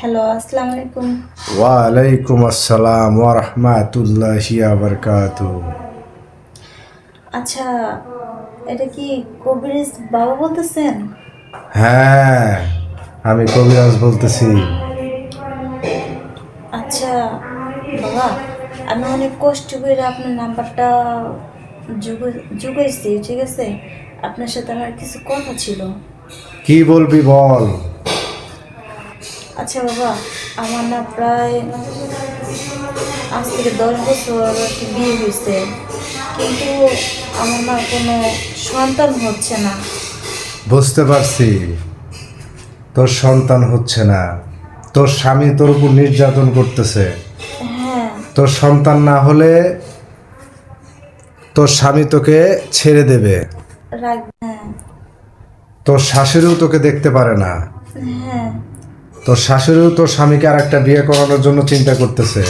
Hello আসসালামু আলাইকুম ওয়ালাইকুম আসসালাম ওয়া রাহমাতুল্লাহি ওয়া বারাকাতুহু আচ্ছা এটা কি কবিরেজ বাবা বলতেছেন? হ্যাঁ আমি কবিরাজ বলতেছি। আচ্ছা বাবা আমি অনেক কষ্ট করে আপনার নাম্বারটা যোগাইছি ঠিক আছে? আপনার সাথে আমার কিছু কথা ছিল। কি বলবি বল? আচ্ছা বাবা আমার না প্রায় আজ থেকে দশ বছর বিয়ে হয়েছে। কিন্তু আমার না কোনো সন্তান হচ্ছে না। বুঝতে পারছি। তোর সন্তান হচ্ছে না। তোর স্বামী তোর উপর নির্যাতন করতেছে। হ্যাঁ। তোর সন্তান না হলে তোর স্বামী তোকে ছেড়ে দেবে। হ্যাঁ। তোর শাশুড়িও তোকে দেখতে পারে না। হ্যাঁ। তোর শাশুড়িও তোর স্বামীকে আর একটা বিয়ে করানোর জন্য চিন্তা করতেছে?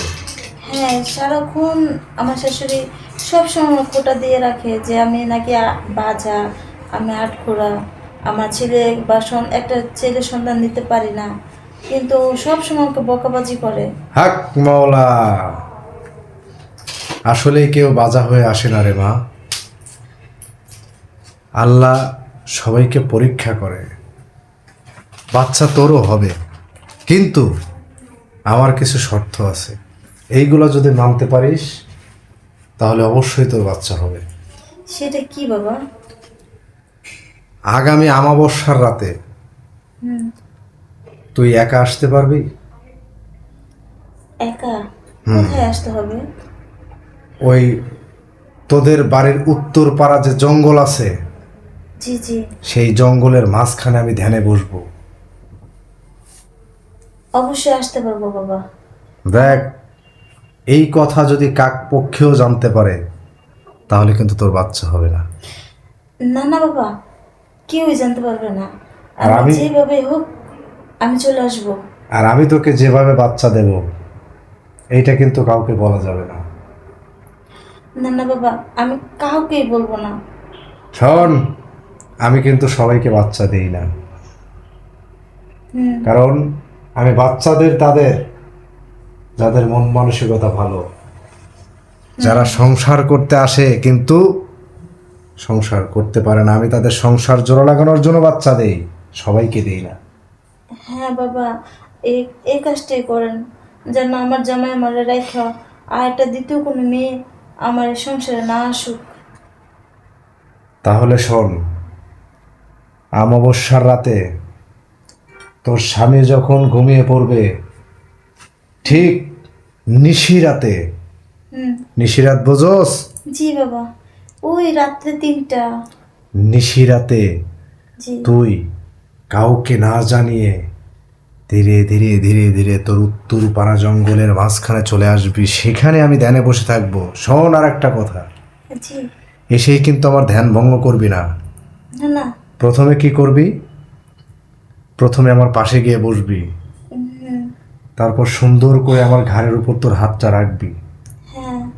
হ্যাঁ সারাক্ষণ আমার শাশুড়ি সবসময় খোটা দিয়ে রাখে যে আমি নাকি বাজা আমি আটখোড়া আমার ছেলে বা একটা ছেলে সন্তান দিতে পারি না। কিন্তু সব সময় আমাকে বকাবাজি করে। হাক মাওলা। আসলে কেউ বাজা হয়ে আসে না রে মা। আল্লাহ সবাইকে পরীক্ষা করে। বাচ্চা তোরও হবে। কিন্তু আমার কিছু শর্ত আছে। এইগুলো যদি মানতে পারিস তাহলে অবশ্যই তোর বাচ্চা হবে। সেটা কি বাবা? আগামী আমাবস্যার রাতে তুই একা আসতে পারবি? একা? কোথায় আসতে হবে? ওই তোদের বাড়ির উত্তর পাড়া যে জঙ্গল আছে জি জি। সেই জঙ্গলের মাঝখানে আমি ধ্যানে বসবো। অবশ্যই আসতে পারব বাবা। দেখ এই কথা যদি কাক পক্ষেও জানতে পারে তাহলে কিন্তু তোর বাচ্চা হবে না। না না বাবা কেউই জানতে পারবে না। আর আমি যেভাবে হোক আমি চলে আসব। আর আমি তোকে যেভাবে বাচ্চা দেব এইটা কিন্তু কাউকে বলা যাবে না। না না বাবা আমি কাউকেই বলব না। শোন আমি কিন্তু সবাইকে বাচ্চা দেই না। কারণ আমি বাচ্চাদের তাদের যাদের মন মানসিকতা ভালো। যারা সংসার করতে আসে কিন্তু সংসার করতে পারে না আমি তাদের সংসার জোড়া লাগানোর জন্য বাচ্চা দেই সবাইকে দেই না। হ্যাঁ বাবা এই এই কাজটাই করেন। যেন আমার জামাই আমার রেখা আর একটা দ্বিতীয় কোনো মেয়ে আমার এই সংসারে না আসুক। তাহলে শোন আমাবস্যার রাতে তোর স্বামী যখন ঘুমিয়ে পড়বে ঠিক নিশিরাতে নিশিরাত বোঝোস? জি বাবা ওই রাত্রে তিনটা নিশিরাতে তুই কাউকে না জানিয়ে ধীরে ধীরে ধীরে ধীরে তোর উত্তর পাড়া জঙ্গলের মাঝখানে চলে আসবি। সেখানে আমি ধ্যানে বসে থাকব। শোন আর একটা কথা এসেই কিন্তু আমার ধ্যান ভঙ্গ করবি না। প্রথমে কি করবি? প্রথমে আমার পাশে গিয়ে বসবি। তারপর সুন্দর করে আমার ঘাড়ের উপর তোর হাতটা রাখবি। হ্যাঁ।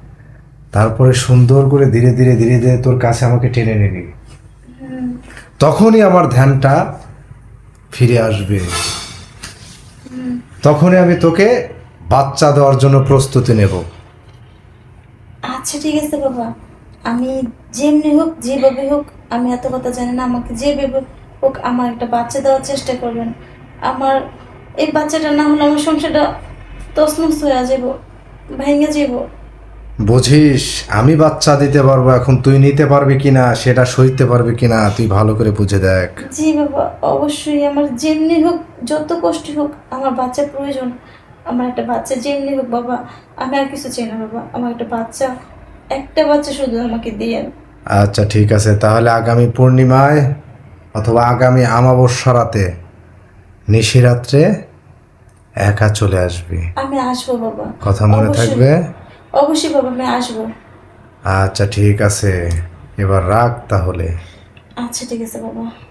তারপরে সুন্দর করে ধীরে ধীরে ধীরে ধীরে তোর কাছে আমাকে টেনে নিবি। তখনই আমার ধ্যানটা ফিরে আসবে। তখনই আমি তোকে বাচ্চা দেওয়ার জন্য প্রস্তুতি নেব। আচ্ছা ঠিক আছে বাবা। আমি যেমনি হোক যেভাবে হোক আমি এত কথা জানি না আমাকে যেভাবে হোক আমার একটা বাচ্চা দেওয়ার চেষ্টা করবেন। আমার এই বাচ্চাটা না হলে আমার সংসারটা তসমস হয়ে যাব ভেঙে যাব। বুঝিস আমি বাচ্চা দিতে পারব এখন তুই নিতে পারবি কিনা সেটা সইতে পারবি কিনা তুই ভালো করে বুঝে দেখ। জি বাবা অবশ্যই আমার যেমনি হোক যত কষ্ট হোক আমার বাচ্চা প্রয়োজন। আমার একটা বাচ্চা যেমনি হোক বাবা আমি আর কিছু চাই না বাবা। আমার একটা বাচ্চা একটা বাচ্চা শুধু আমাকে দিয়ে। আচ্ছা ঠিক আছে তাহলে আগামী পূর্ণিমায় অথবা আগামী আমাবস্যা রাতে নিশিরাত্রে একা চলে আসবি। আমি আসব বাবা। কথা মনে থাকবে? অবশ্যই বাবা আমি আসব। আচ্ছা ঠিক আছে। এবার রাখ তাহলে। আচ্ছা ঠিক আছে বাবা।